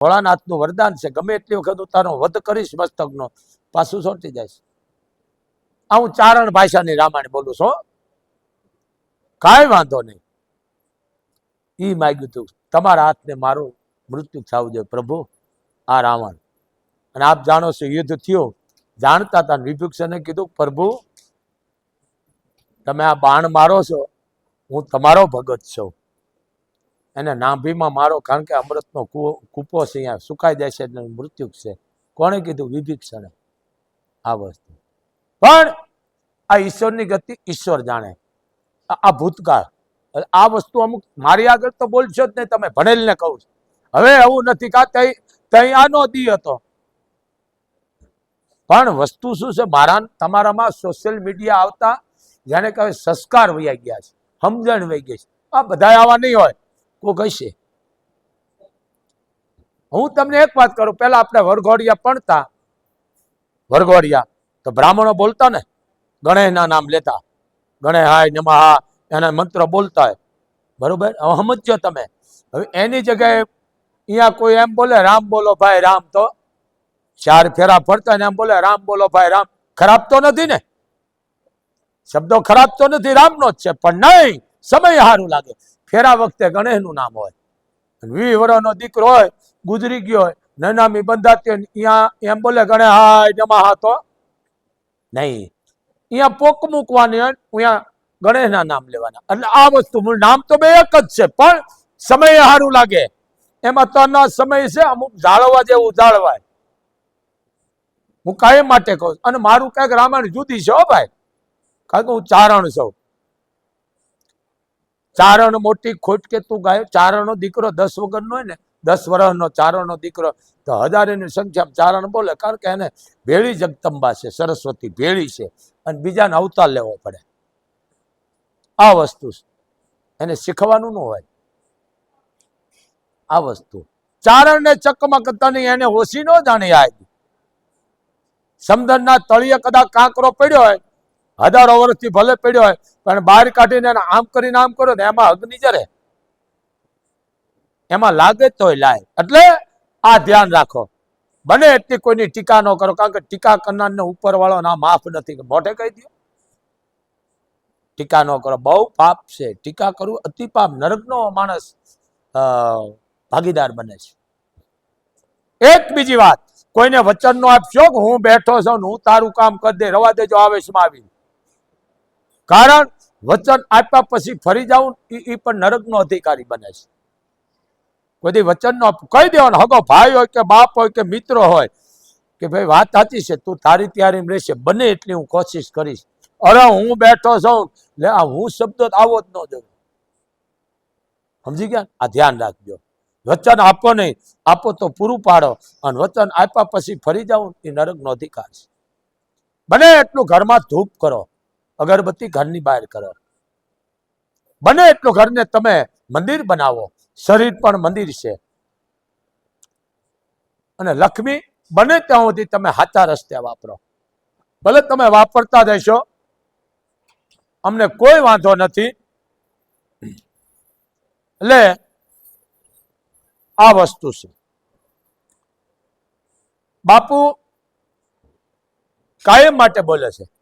ભોળાનાથનું વરદાન છે. ગમે એટલી વખત હું વધ કરીશ મસ્તકનો, પાછું સોટી જાય આ હું ચારણ ભાષાની રામાયણ બોલું છું કાંઈ વાંધો નહીં. ઈ માગ્યું હતું તમારા હાથને મારું મૃત્યુ થવું જોઈએ પ્રભુ, આ રાવણ. અને આપ જાણો છો, યુદ્ધ થયું. જાણતા હતા વિભીક્ષણે કીધું, પ્રભુ, તમે આ બાણ મારો છો, હું તમારો ભગત છું. એને નાભીમાં મારો, કારણ કે અમૃતનો કૂવો કૂપો છે અહીંયા, સુકાઈ છે એટલે મૃત્યુ છે. કોણે કીધું? વિભીક્ષણે. આ વસ્તુ. પણ આ ઈશ્વરની ગતિ ઈશ્વર જાણે. આ ભૂતકાળ. આ વસ્તુ અમુક, મારી આગળ તો બોલશો જ નહીં તમે, ભણેલને કહું છું. હવે એવું નથી કા, તઈ આનો દી હતો. પણ વસ્તુ શું છે? મારા, તમારામાં સોશિયલ મીડિયા આવતા, જેને કહે સંસ્કાર વૈયા ગયા છે. સમજણ વહી ગઈ છે. આ બધા આવા નહીં હોય. કોઈ હશે હું તમને એક વાત કરું, પહેલા આપણે વરઘોડિયા પણતા વરઘોડિયા, તો બ્રાહ્મણો બોલતા ને ગણેશના નામ લેતા. ગણેહાય નમઃ એના મંત્ર બોલતા હોય. બરોબર? સમજો તમે. હવે એની જગ્યાએ અહીંયા કોઈ એમ બોલે, રામ બોલો ભાઈ, રામ. તો ચાર ફેરા ફરતા ને એમ બોલે, રામ બોલો ભાઈ, રામ. ખરાબ તો નથી ને? શબ્દો ખરાબ તો નથી, રામનો જ છે, પણ નહીં, સમય સારું લાગે. ફેરા વખતે ગણેશનું નામ હોય. વી વર્ષનો દીકરો હોય, ગુજરી ગયો હોય. નનામી બંધાતી અહીંયા એમ બોલે ગણે, હાય, જમા તો. નહીં. અહીંયા પોક મૂકવાની હોય અહીંયા ગણેશના નામ લેવાના. એટલે આ વસ્તુ મૂળ નામ તો બે એક જ છે, પણ સમય સારું લાગે. એમાં તનો સમય છે, અમુક જાળવા જેવું જાળવાય. હું કાયમ માટે કહું અને મારું કંઈક રામાયણ જુદી છે હો ભાઈ. કારણ કે હું ચારણ છું. ચારણ મોટી ખોટ કે તું ગાયો? ચારણનો દીકરો દસ વગરનો હોય ને, દસ વર્ષનો ચારણનો દીકરો, તો હજારેની સંખ્યામાં ચારણ બોલે. કારણ કે એને ભેળી જગતંબા છે, સરસ્વતી ભેળી છે, અને બીજાને અવતાર લેવો પડે. આ વસ્તુ એને શીખવાનું ન હોય. આ વસ્તુ. ચારણને કરતા નહીં એને હોશી ન જાણી આવી સમદનના તળિયે કદાચ કાંકરો પડ્યો હોય હજારો વર્ષથી ભલે પડ્યો હોય, પણ બહાર કાઢીને આમ કરીને આમ કરો ને એમાં અગ્નિ જરે. એમાં લાગે તોય લાય. એટલે આ ધ્યાન રાખો. બને એટલી કોઈની ટીકા ન કરો, કારણ કે ટીકા કરનારને ઉપર વાળો ના માફ નથી. મોઢે કહી દો ટીકા ન કરો. બહુ પાપ છે. ટીકા કરવું અતિ પાપ. નરકનો માણસ ભાગીદાર બને છે. એક બીજી વાત. કોઈને વચન નો આપશો કે હું બેઠો છું હું તારું કામ કરી દે. રવા દેજો આવેશમાં આવી કારણ વચન આપ્યા પછી ફરી જાઉં એ પણ નરકનો અધિકારી બને છે. કોઈ વચનનો કહી દેવાનો, હગો ભાઈ હોય કે બાપ હોય કે મિત્રો હોય, કે ભાઈ વાત સાચી છે, તું તારી તૈયારી રહેશે, બને એટલી હું કોશિશ કરીશ. અરે હું બેઠો છું, લે આ હું શબ્દ આવો જ ન જવું સમજી ગયા? આ ધ્યાન રાખજો. વચન આપો નહીં, આપો તો પૂરું પાડો. અને વચન આપ્યા પછી ફરી જાઉં એ નરકનો અધિકાર છે. બને એટલું ઘરમાં ધૂપ કરો. અગરબત્તી ઘરની બહાર કરો. બને એટલું ઘરને તમે મંદિર બનાવો. શરીર પણ મંદિર છે. અને લક્ષ્મી બને ત્યાં સુધી તમે સાચા રસ્તે વાપરો. ભલે તમે વાપરતા રહેશો અમને કોઈ વાંધો નથી. એટલે આ વસ્તુ છે. બાપુ કાયમ માટે બોલે છે.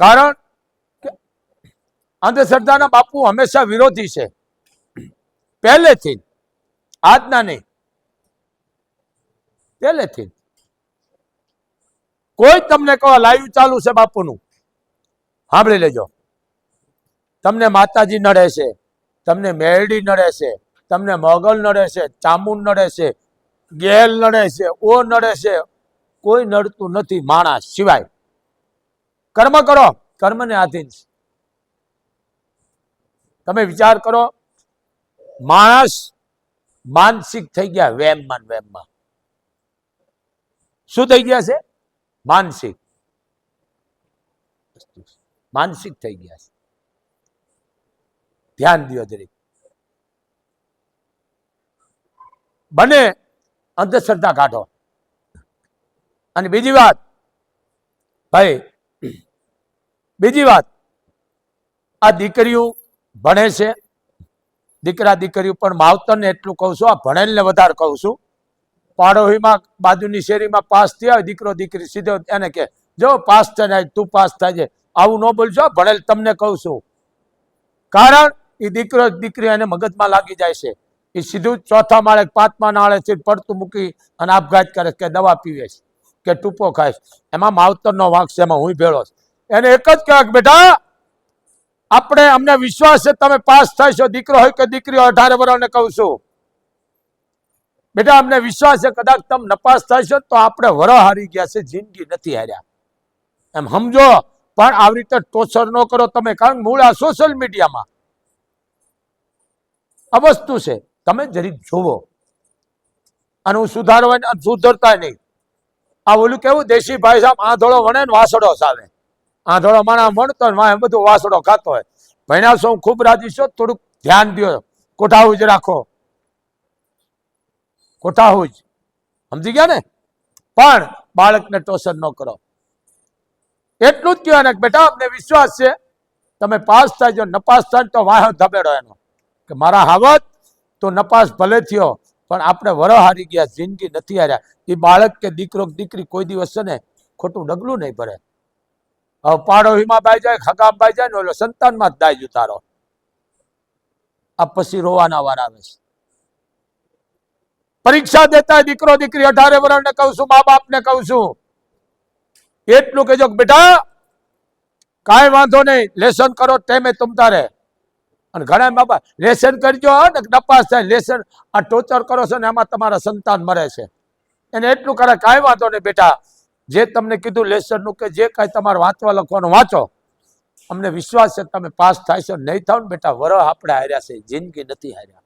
કારણ કે અંધશ્રદ્ધાના બાપુ હંમેશા વિરોધી છે. પહેલેથી. આજના નહીં. પહેલેથી કોઈ તમને કહો લાઈવ ચાલુ છે બાપુનું. સાંભળી લેજો. તમને માતાજી નડે છે, તમને મેરડી નડે છે, તમને મોગલ નડે છે, ચામુંડ નડે છે, ગેલ નડે છે, ઓ નડે છે. કોઈ નડતું નથી, માણસ સિવાય. કર્મ કરો, કર્મને આધીન છે. તમે વિચાર કરો, માણસ માનસિક થઈ ગયા વેમમાં વેમમાં. શું થઈ ગયા છે? માનસિક. માનસિક થઈ ગયા છે. ધ્યાન દો દરેક બને અંધશ્રદ્ધા કાઢો. અને બીજી વાત, ભાઈ બીજી વાત, આ દીકરીઓ ભણે છે. દીકરા દીકરીઓ પણ માવતરને એટલું કહું છું, આ ભણેલને વધારે કહું છું. પાડોહીમાં બાજુની શેરીમાં પાસ થયા હોય, દીકરો દીકરી સીધો એને કે જો પાસ થાય, તું પાસ થાય આવું ન બોલજો ભણેલ તમને કહું છું. કારણ એ દીકરો દીકરી એને મગજમાં લાગી જાય છે. એ સીધું ચોથા માળે, પાંચમા નાળેથી પડતું મૂકી અને આપઘાત કરે કે દવા પીવે કે ટૂંપો ખાય એમાં માવતરનો વાંક છે, એમાં હું ભેળો છું. એને એક જ કહેવાય કે બેટા, આપણે અમને વિશ્વાસ છે તમે પાસ થશો દીકરો હોય કે દીકરી હોય અઢારે વર્ષને કહું છું. બેટા, અમને વિશ્વાસ છે કદાચ તમે નપાસ થશો તો આપણે વર હારી ગયા છે, જિંદગી નથી હાર્યા. એમ સમજો, પણ આવી રીતે ટોચર ન કરો તમે, કારણ મૂળ આ સોશિયલ મીડિયામાં આ વસ્તુ છે. તમે જરીક જોવો અને હું સુધારવા, સુધરતા નહીં. આ ઓલું કેવું? દેશી ભાઈ સાહેબ આંધળો વણે ને વાસડો સાવે આંધળો માણા મળતો ને બધું વાસડો ખાતો હોય. ભણ્યા હું ખૂબ રાજી છો, થોડુંક ધ્યાન દો કોઠાવું જ રાખો. કોઠાવું જ સમજી ગયા ને? પણ બાળકને ટોસર ન કરો. એટલું જ કહેવાય ને બેટા અમને વિશ્વાસ છે, તમે પાસ થાય જો નપાસ થાય તો વાહ ધબેડો એનો. કે મારા હાવત તો નપાસ ભલે થયો, પણ આપણે વર હારી ગયા, જિંદગી નથી હાર્યા. એ બાળક કે દીકરો દીકરી કોઈ દિવસ છે ને ખોટું ડગલું નહીં ભરે. હવે પાડોશીમાં બાઈ જાય, ખગામ બાઈ જાય ને ઓલો સંતાનમાં જ દાય ઉતારો આ પછી રોવાના વાર આવે છે. પરીક્ષા દેતા દીકરો, દીકરી અઢારે વર્ષને કહું છું, મા બાપને કહું છું, એટલું કહેજો બેટા, કાંઈ વાંધો નહીં, લેસન કરો ટેમે તમતારે અને ઘણા બાપા, લેસન કરજો ને નપાસ થાય, લેસન, આ ટોર્ચર કરો છો ને એમાં તમારા સંતાન મરે છે. એને એટલું કરે કાંઈ વાંધો નહીં બેટા. જે તમને કીધું લેસનનું કે જે કાંઈ તમારે વાંચવા લખવાનું વાંચો, અમને વિશ્વાસ છે તમે પાસ છો. નહીં થાવ ને બેટા, વરહ આપણે હાર્યા છે, જિંદગી નથી હાર્યા.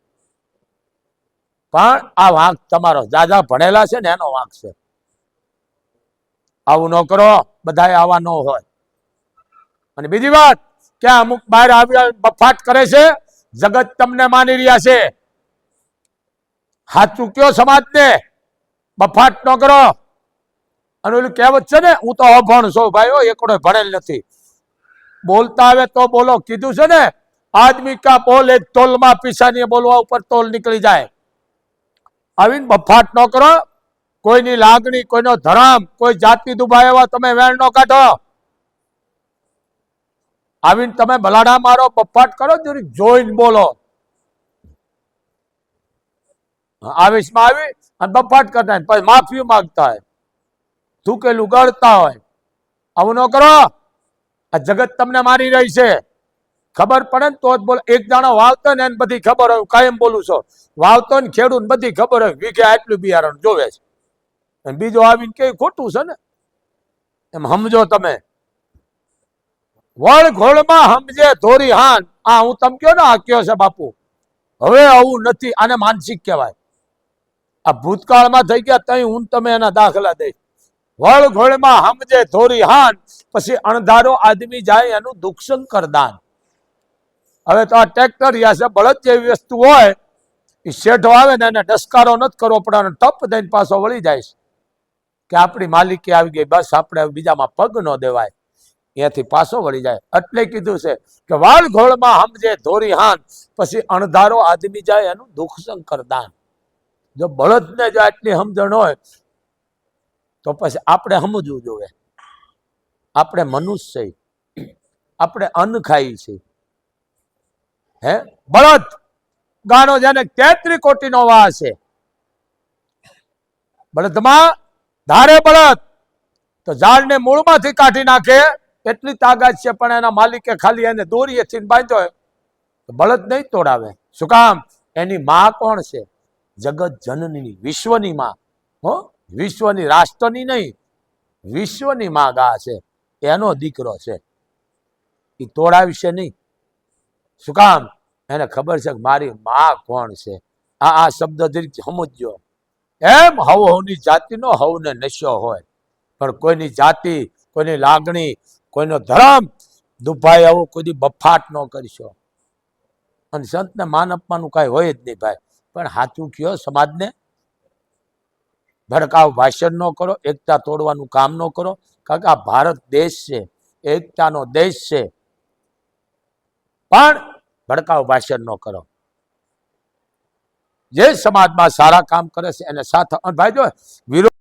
પણ આ વાંક તમારો દાદા ભણેલા છે ને એનો વાંક છે. આવું ન કરો બધાએ આવા ન હોય. અને બીજી વાત કે અમુક બહાર આવ્યા બફાટ કરે છે, જગત તમને માની રહ્યા છે. હાથ ચૂક્યો સમાજને? બફાટ ન કરો. અને ઓલું કહેવત છે ને, હું તો અભણ છું ભાઈ હો એકડો ભણેલ નથી. બોલતા આવે તો બોલો. કીધું છે ને, આદમી કા બોલ, એક તોલમાં પીસાની બોલવા ઉપર તોલ નીકળી જાય. આવીને બફાટ ન કરો. કોઈની લાગણી, કોઈનો ધરામ, કોઈ જાતિ દુભાય એવા તમે વેણ ન કાઢો. આવીને તમે ભલાડા મારો, બફાટ કરો જોઈને બોલો. આવેશમાં આવી અને બફાટ કરતા પછી માફી માંગતા હોય. થૂકેલું ગળતા હોય. આવું ન કરો. આ જગત તમને મારી રહી છે. ખબર પડે ને તો જ બોલો. એક જાણો વાવતો ને એને બધી ખબર હોય. કાયમ બોલું છો. વાવતો ને ખેડૂત બધી ખબર હોય. વીઘે આટલું બિયારણ જોવે છે. અને બીજો આવીને કે ખોટું છે ને? એમ સમજો તમે. વળઘોળમાં સમજે ધોરી હાન. આ હું તમ કયો ને? આ કયો છે બાપુ? હવે આવું નથી. આને માનસિક કહેવાય. આ ભૂતકાળમાં થઈ ગયા તઈ હું તમે એના દાખલા દઈશ. વળ હમજે ધોરી હાન, પછી અણધારો આદમી જાય એનું દુઃખશંકર દાન હવે તો આ ટ્રેક્ટર યા છે, બળદ જેવી વસ્તુ હોય, એ શેઠો આવે ને એને ડસકારો નથી કરવો પડે એને ટપ દઈને પાછો વળી જાય છે. કે આપણી માલિકી આવી ગઈ, બસ આપણે બીજામાં પગ ન દેવાય. અહીંયાથી પાછો વળી જાય. એટલે કીધું છે કે વાળ ઘોળમાં સમજે ધોરી હાન, પછી અણધારો આદમી જાય એનું દુઃખ શંકર દાન જો બળદને જો આટલી સમજણ હોય તો પછી આપણે સમજવું જોઈએ. આપણે મનુષ્ય. આપણે અન્ન ખાઈ છીએ. હે? બળદ ગાણો જેને તેત્રી કોટીનો વા છે. બળદમાં ધારે બળદ. તો ઝાડને મૂળમાંથી કાઢી નાખે. એટલી તાકાત છે પણ એના માલિકે ખાલી એને દોરીએથી બાંધ્યો હોય. તો બળદ નહીં તોડાવે. શું કામ? એની માં કોણ છે? જગત જનની વિશ્વની માં. હો? વિશ્વની રાષ્ટ્રની નહીં, વિશ્વની માં છે, એનો દીકરો છે. એ તોડા વિશે નહીં. શું કામ? એને ખબર છે કે મારી માં કોણ છે? આ આ શબ્દ સમજજો. એમ હવ હવની જાતિનો હવને નશો હોય. પણ કોઈની જાતિ, કોઈની લાગણી, કોઈનો ધર્મ, દુભાઈ આવું કોઈ બફાટ ન કરશો. અને સંતને માન અપમાનનું કાંઈ હોય જ નહીં ભાઈ. પણ સાચું કયો સમાજને? ભડકાવ ભાષણ ન કરો, એકતા તોડવાનું કામ ન કરો, કારણ કે આ ભારત દેશ છે, એકતાનો દેશ છે. પણ ભડકાવ ભાષણ ન કરો. જે સમાજમાં સારા કામ કરે છે, એને સાથે ભાઈ જો વિરોધ